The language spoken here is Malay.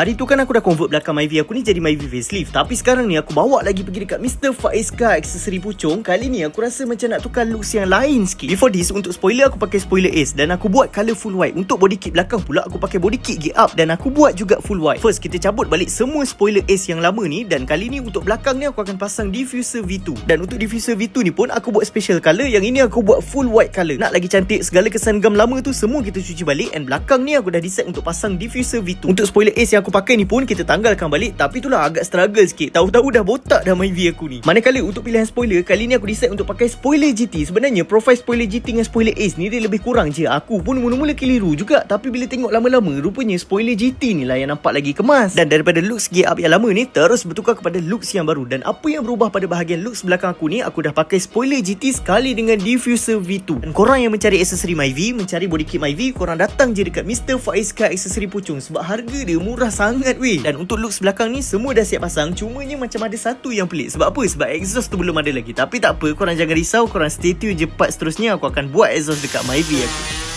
Hari tu kan aku dah convert belakang Myvi aku ni jadi Myvi facelift. Tapi sekarang ni aku bawa lagi pergi dekat Mr. Faiz Car aksesori pucung. Kali ni aku rasa macam nak tukar looks yang lain sikit. Before this untuk spoiler aku pakai spoiler Ace. Dan aku buat colour full white. Untuk body kit belakang pula aku pakai body kit gear up. Dan aku buat juga full white. First kita cabut balik semua spoiler Ace yang lama ni. Dan kali ni untuk belakang ni aku akan pasang diffuser V2 Dan untuk diffuser V2 ni pun aku buat special colour. Yang ini aku buat full white colour. Nak lagi cantik segala kesan gam lama tu semua kita cuci balik. And belakang ni aku dah decide untuk pasang diffuser V2 Untuk spoiler Ace yang aku pakai ni pun kita tanggalkan balik Tapi itulah agak struggle sikit. Tahu-tahu dah botak dah V aku ni. Manakala untuk pilihan spoiler Kali ni aku decide untuk pakai spoiler GT Sebenarnya profile spoiler GT dengan spoiler Ace ni Dia lebih kurang je. Aku pun mula-mula keliru juga Tapi bila tengok lama-lama Rupanya spoiler GT ni lah yang nampak lagi kemas. Dan daripada looks gear up yang lama ni Terus bertukar kepada looks yang baru. Dan apa yang berubah pada bahagian looks belakang aku ni Aku dah pakai spoiler GT sekali dengan diffuser V2 Dan korang yang mencari aksesori MyV Mencari body kit MyV Korang datang je dekat Mr. Faiz Car Aksesori Puchong Sebab harga dia murah sangat weh. Dan untuk looks belakang ni Semua dah siap pasang. Cumanya macam ada satu yang pelik. Sebab apa? Sebab exhaust tu belum ada lagi. Tapi tak apa. Korang jangan risau. Korang stay tune je part seterusnya. Aku akan buat exhaust dekat MyV aku